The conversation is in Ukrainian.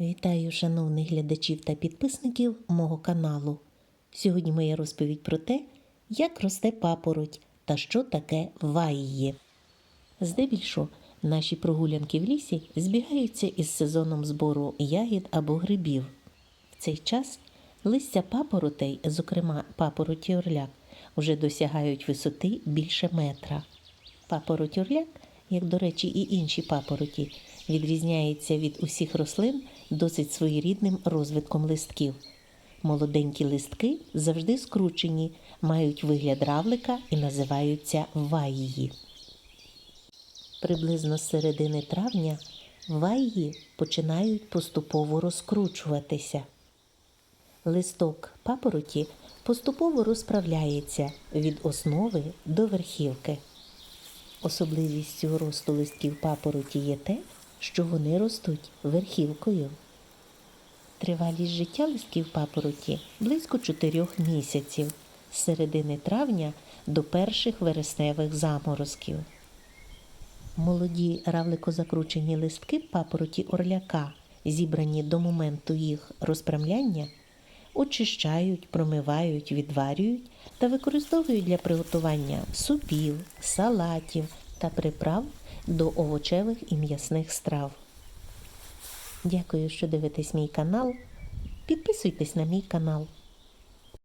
Вітаю шановних глядачів та підписників мого каналу. Сьогодні моя розповідь про те, як росте папороть та що таке ваїї. Здебільшого наші прогулянки в лісі збігаються із сезоном збору ягід або грибів. В цей час листя папоротей, зокрема папороті орляк, уже досягають висоти більше метра. Папороть орляк, як до речі, і інші папороті, відрізняється від усіх рослин досить своєрідним розвитком листків. Молоденькі листки завжди скручені, мають вигляд равлика і називаються ваїї. Приблизно з середини травня ваї починають поступово розкручуватися. Листок папороті поступово розправляється від основи до верхівки. Особливістю росту листків папороті є те, що вони ростуть верхівкою. Тривалість життя листків папороті близько 4 місяців з середини травня до перших вересневих заморозків. Молоді равликозакручені листки папороті орляка, зібрані до моменту їх розпрямляння, очищають, промивають, відварюють та використовують для приготування супів, салатів та приправ до овочевих і м'ясних страв. Дякую, що дивитесь мій канал. Підписуйтесь на мій канал.